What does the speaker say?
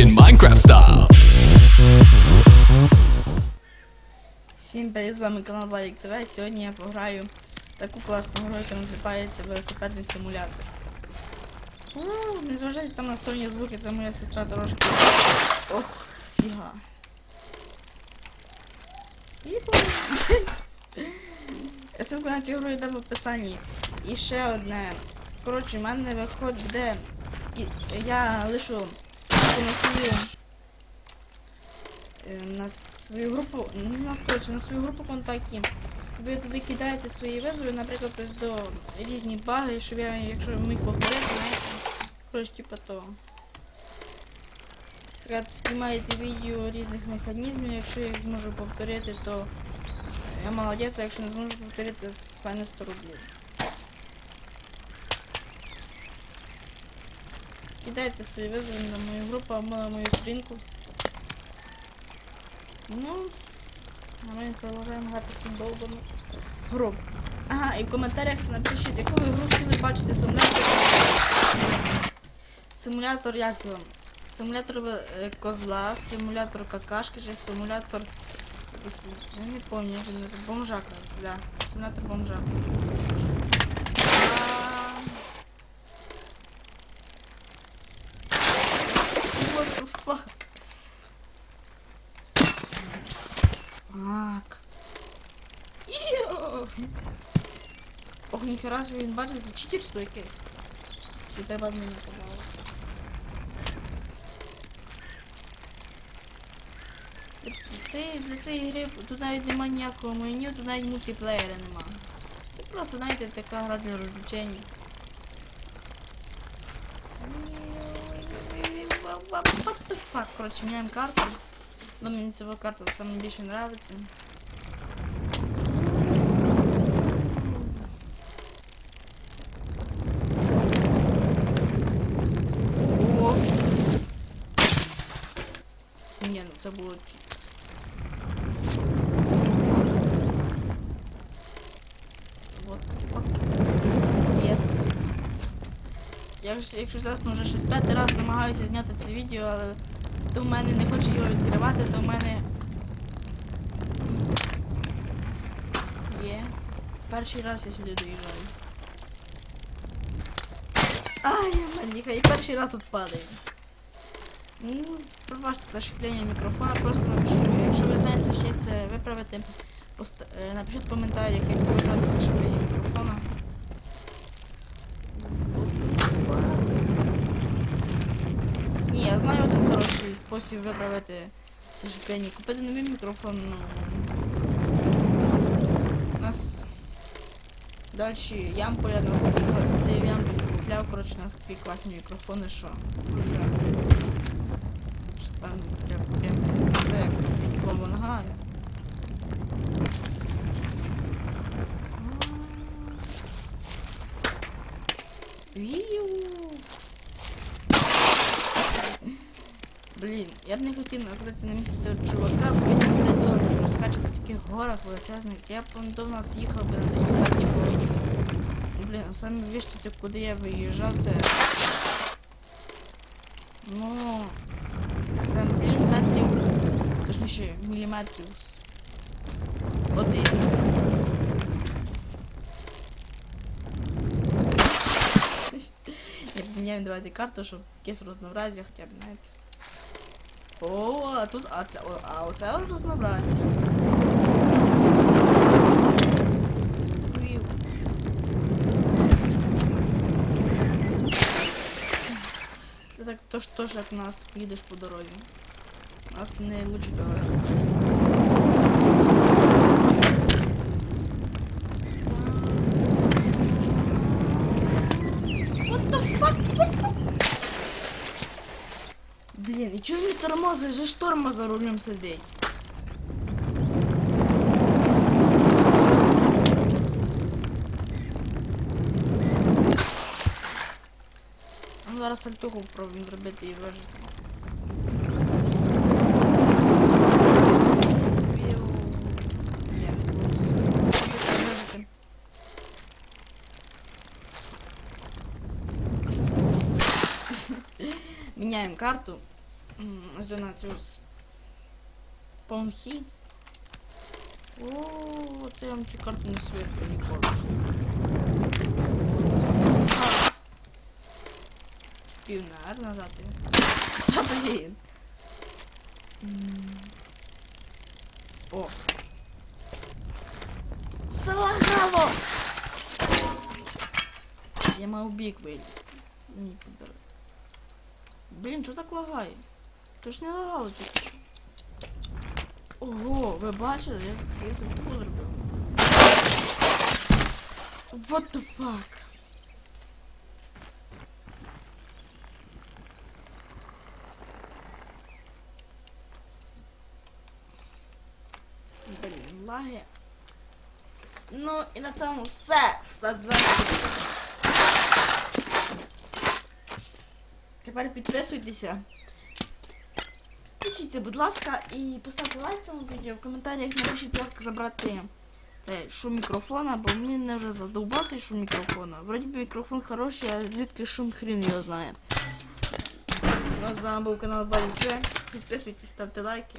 in Minecraft style. Всім привіт, з вами канал Валік ТВ. Сьогодні я пограю таку класну гру, яка називається велосипедний симулятор. Не там на сторонні звуки, це моя сестра трошки. Ох, фіга. Ссылка на цю гру йде в описанні. І ще одне. Коротше, в мене виход буде. Я лишу на свою е, на свою групу, ну, коротше, на свою групу контактів. Ви туди кидаєте свої визови, наприклад, ось до різні баги, щоб я, якщо міг повторити, знаєте, коротше, типа того. Наприклад, знімаєте відео різних механізмів, якщо я їх зможу повторити, то я молодець, а якщо не зможу повторити, з мене 100 рублів. Кидайте свої визови на мою групу або на мою сторінку. Ну, а ми продовжуємо грати цю довбану. Ага, і в коментарях напишіть, яку ви гру хотіли бачити симулятор. Симулятор як його? Симулятор е, козла, симулятор какашки, чи симулятор. Я не пам'ятаю, як він називається. Бомжа, кажуть, да. Симулятор бомжа. А, What the fuck? Так. Іо! Ох, ніхера собі він бачить за читерство якесь. Чи треба мені казали? Це, для цієї гри тут навіть немає ніякого меню, тут навіть мультиплеєра нема. Це просто, знаєте, така гра для розвлечень. What the fuck? Короче, меняем карту. Но мне ця карта саме більше нравится. О! Ні, ну це було якщо чесно, вже щось п'ятий раз намагаюся зняти це відео, але то в мене не хочу його відкривати, то в мене є. Перший раз я сюди доїжджаю. Ай, маніха, і перший раз тут падає. Ну, пробачте за шиплення мікрофона, просто напишіть, якщо ви знаєте, що як це виправити, пост... е, напишіть в коментарях, як це виправити це шиплення мікрофона. Ні, я знаю один спосіб виправити це шиплення. Купити новий мікрофон. Ну, у нас далі ямполя нас це ямполь купляв, коротше, у нас такі класні мікрофони, що що, певно прям це нагадаю. Віу. Блін, я б не хотів наказатися на місці цього чувака, бо він що скаче по таких горах величезних. Я б до нас їхав би на 10 горах. Блін, а саме вище куди я виїжджав, це. Ну. Там, блін, метрів. Точніше, міліметрів з один. Я поміняю давайте карту, щоб якесь рознообразие хоча б, знаєте. О, а тут, а це, а оце разнообразие. Це так то ж теж як нас підеш по дорозі. Нас не лучше дорога. What the fuck? What the Блін, і чого він тормозить? Же ж торма за рулем сидить. Ну, зараз сальтуху пробуємо зробити і вижити. Піу. Ні, не вийде. Вижити. Міняємо карту. Ось Понхі. О, це я вам цю карту не світлю ніколи. Спів, наверно, нажати. А, блін. О. Залагало! Я мав бік вилізти. Блін, що так лагає? То ж не лагало тільки. Ого, ви бачили? Я, я собі таку зробив. What the fuck? Блін, лаги. Ну і на цьому все. Тепер підписуйтеся. Підпишіться, будь ласка, і поставте лайк цьому відео. В коментарях напишіть, як забрати цей шум мікрофона, бо мене вже задовбав шум мікрофона. Вроді би мікрофон хороший, а звідки шум хрін його знає. У нас з вами був канал Барі Підписуйтесь, ставте лайки.